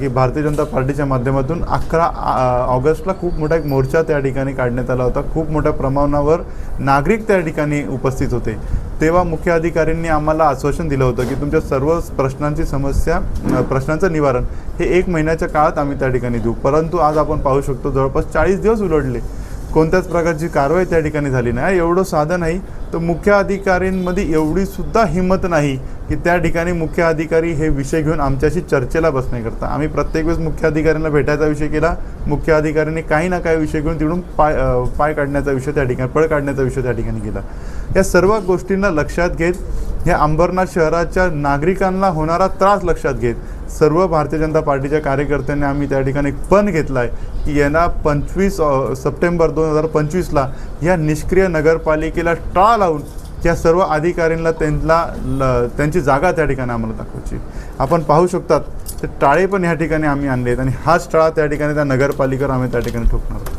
की भारतीय जनता पार्टीच्या माध्यमातून अकरा ऑगस्टला खूप मोठा एक मोर्चा त्या ठिकाणी काढण्यात आला होता. खूप मोठ्या प्रमाणावर नागरिक त्या ठिकाणी उपस्थित होते. तेव्हा मुख्य अधिकाऱ्यांनी आम्हाला आश्वासन दिलं होतं की तुमच्या सर्व प्रश्नांची समस्या प्रश्नांचं निवारण हे एक महिन्याच्या काळात आम्ही त्या ठिकाणी देऊ. परंतु आज आपण पाहू शकतो जवळपास चाळीस दिवस उलटले. कोणत्याच प्रकारची कारवाई त्या ठिकाणी झाली नाही. एवढं साधं नाही. तर मुख्य अधिकाऱ्यांमध्ये एवढीसुद्धा हिंमत नाही की त्या ठिकाणी मुख्य अधिकारी हे विषय घेऊन आमच्याशी चर्चेला बसण्याकरता आम्ही प्रत्येक वेळेस मुख्य अधिकाऱ्यांना भेटायचा विषय केला. मुख्य अधिकाऱ्यांनी काही ना काही विषय घेऊन तिकडून पाय पाय काढण्याचा विषय त्या ठिकाणी पळ काढण्याचा विषय त्या ठिकाणी केला. या सर्व गोष्टींना लक्षात घेत ह्या अंबरनाथ शहराच्या नागरिकांना होणारा त्रास लक्षात घेत सर्व भारतीय जनता पार्टीच्या कार्यकर्त्यांनी आम्ही त्या ठिकाणी पण घेतला आहे की यांना पंचवीस सप्टेंबर दोन हजार पंचवीसला या निष्क्रिय नगरपालिकेला टाळा लावून या सर्व अधिकाऱ्यांना त्यांना ल त्यांची जागा त्या ठिकाणी आम्हाला दाखवायची आपण पाहू शकतात ते टाळे पण ह्या ठिकाणी आम्ही आणले आहेत आणि हाच टाळा त्या ठिकाणी त्या नगरपालिकेवर आम्ही त्या ठिकाणी ठोकणार